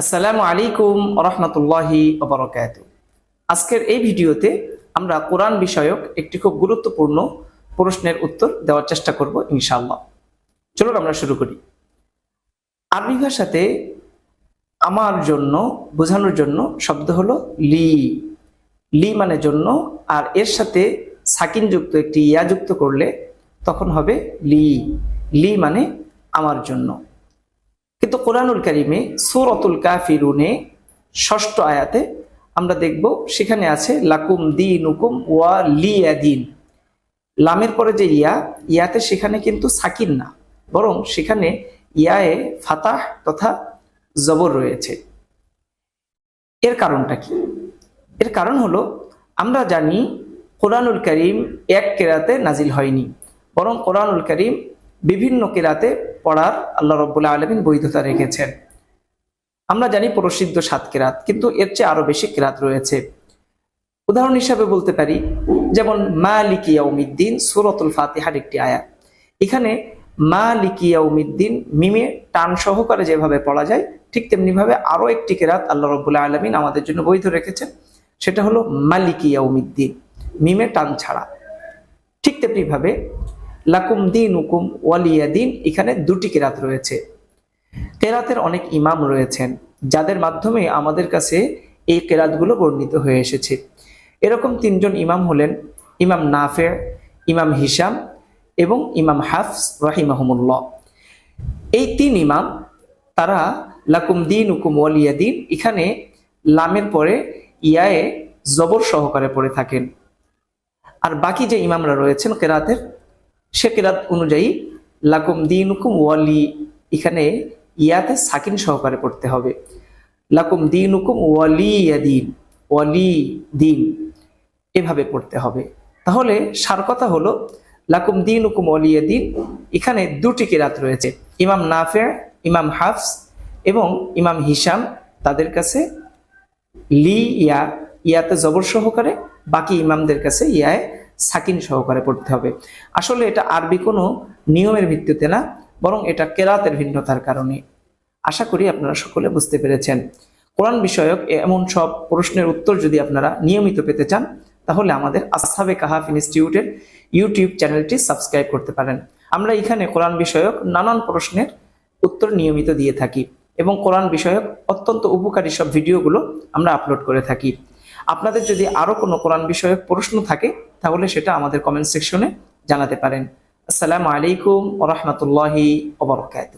আসসালামু আলাইকুম রহমতুল্লাহি ওবরকাত আজকের এই ভিডিওতে আমরা কোরআন বিষয়ক একটি খুব গুরুত্বপূর্ণ প্রশ্নের উত্তর দেওয়ার চেষ্টা করব ইনশাআল্লাহ। চলুন আমরা শুরু করি। আরবি ভাষাতে আমার জন্য, বোঝানোর জন্য শব্দ হলো লি। লি মানে জন্য, আর এর সাথে সাকিন যুক্ত একটি ইয়া যুক্ত করলে তখন হবে লি। লি মানে আমার জন্য। কিন্তু কোরআনুল কারিমে সুরতুল কাফিরুনে ষষ্ঠ আয়াতে আমরা দেখব, সেখানে আছে, লাকুম দিন হুকুম ওয়া লিয়া দিন। লামের পরে যে ইয়া, ইয়াতে সেখানে কিন্তু সাকিন না, বরং সেখানে ইয়ায়ে ফাতাহ তথা জবর রয়েছে। এর কারণটা কি? এর কারণ হলো, আমরা জানি কোরআনুল করিম এক কেরাতে নাজিল হয়নি, বরং কোরআনুল করিম বিভিন্ন কেরাতে পড়ার আল্লাহ রব্বুল্লাহ আলমিন বৈধতা রেখেছেন। আমরা জানি প্রসিদ্ধ সাত কেরাত, কিন্তু এর চেয়ে আরও বেশি কেরাত রয়েছে। উদাহরণ হিসাবে বলতে পারি, যেমন মা লিকিয়াউমিদ্দিন সুরতুল ফাতিহার একটি আয়া এখানে মা লিকিয়াউমিদ্দিন মিমে টান সহকারে যেভাবে পড়া যায়, ঠিক তেমনি ভাবে আরও একটি কেরাত আল্লাহ রব্বুল্লাহ আলমিন আমাদের জন্য বৈধ রেখেছেন, সেটা হলো মালিকিয়াউমিদ্দিন মিমে টান ছাড়া। ঠিক তেমনি ভাবে লাকুম দিন হুকুম ওয়ালিয়া দিন, এখানে দুটি কেরাত রয়েছে। কেরাতের অনেক ইমাম রয়েছেন, যাদের মাধ্যমে আমাদের কাছে এই কেরাতগুলো বর্ণিত হয়ে এসেছে। এরকম তিনজন ইমাম হলেন, ইমাম নাফে, ইমাম হিসাম এবং ইমাম হাফস রাহিমাহমুল্লাহ। এই তিন ইমাম, তারা লাকুম দিন হুকুম ওয়ালিয়া দিন, এখানে লামের পরে ইয়ায়ে জবর সহকারে পড়ে থাকেন। আর বাকি যে ইমামরা রয়েছেন কেরাতের সে কেরাত অনুযায়ী, লাকুম দিন হুকুম ওয়ালি এখানে ইয়াতে সাকিন সহকারে পড়তে হবে। লাকুম দিন হুকুম ওয়ালিয়া দিন ওয়ালি দিন এভাবে পড়তে হবে। তাহলে সার কথা হলো, লাকুম দিন হুকুম ওয়ালিয়া দিন এখানে দুটি কেরাত রয়েছে। ইমাম নাফে, ইমাম হাফস এবং ইমাম হিসাম তাদের কাছে লি ইয়া, ইয়াতে জবর সহকারে, বাকি ইমামদের কাছে ইয়ায় সাকিন সহকারে পড়তে হবে। আসলে এটা আরবি কোনো নিয়মের ভিত্তিতে না, বরং এটা কেরাতের ভিন্নতার কারণে। আশা করি আপনারা সকলে বুঝতে পেরেছেন। কোরআন বিষয়ক এমন সব প্রশ্নের উত্তর যদি আপনারা নিয়মিত পেতে চান, তাহলে আমাদের আসহাবে কাহাফ ইনস্টিটিউটের ইউটিউব চ্যানেলটি সাবস্ক্রাইব করতে পারেন। আমরা এখানে কোরআন বিষয়ক নানান প্রশ্নের উত্তর নিয়মিত দিয়ে থাকি এবং কোরআন বিষয়ক অত্যন্ত উপকারী সব ভিডিওগুলো আমরা আপলোড করে থাকি। আপনাদের যদি আরও কোনো কোরআন বিষয়ক প্রশ্ন থাকে তাহলে সেটা আমাদের কমেন্ট সেকশনে জানাতে পারেন। আসসালামু আলাইকুম ওরহমতুল্লাহি ওবরকাত